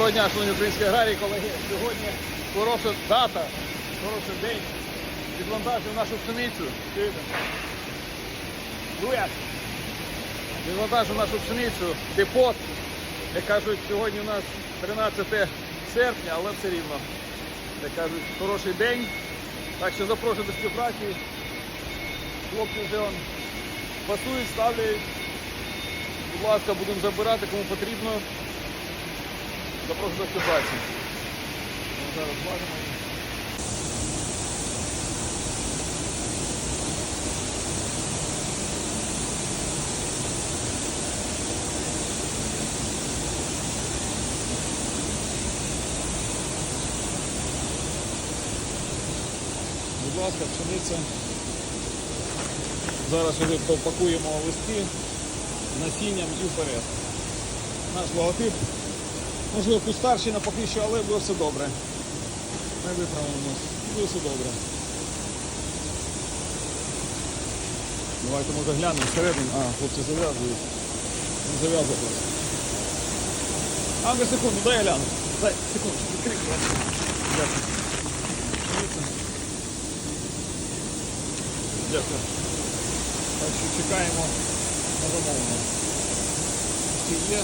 Доброго дня, шановні українські аграрії, колеги. Сьогодні хороша дата, хороший день. Відвантажив нашу пшеницю. Відвантажив нашу пшеницю, депот. Як кажуть, сьогодні у нас 13 серпня, але все рівно. Як кажуть, хороший день. Так що запрошую до співпраці. Хлопці вже он пасують, ставлять. Будь ласка, будемо забирати, кому потрібно. Запрошую до співпраці. Ми Зараз зважимо. Будь ласка, пшениця. Зараз вже попакуємо листки насінням і вперед. Наш логотип. Можливо, кустарщина поки що, але буде все добре. Ми виправимось. Буде все добре. Давайте може глянемо всередину. А, хлопці зав'язують. Не зав'язують. А, на секунду, дай я гляну. Дай, секунду, відкрий. Дякую. Дякую. Так що чекаємо на замовлення. Є.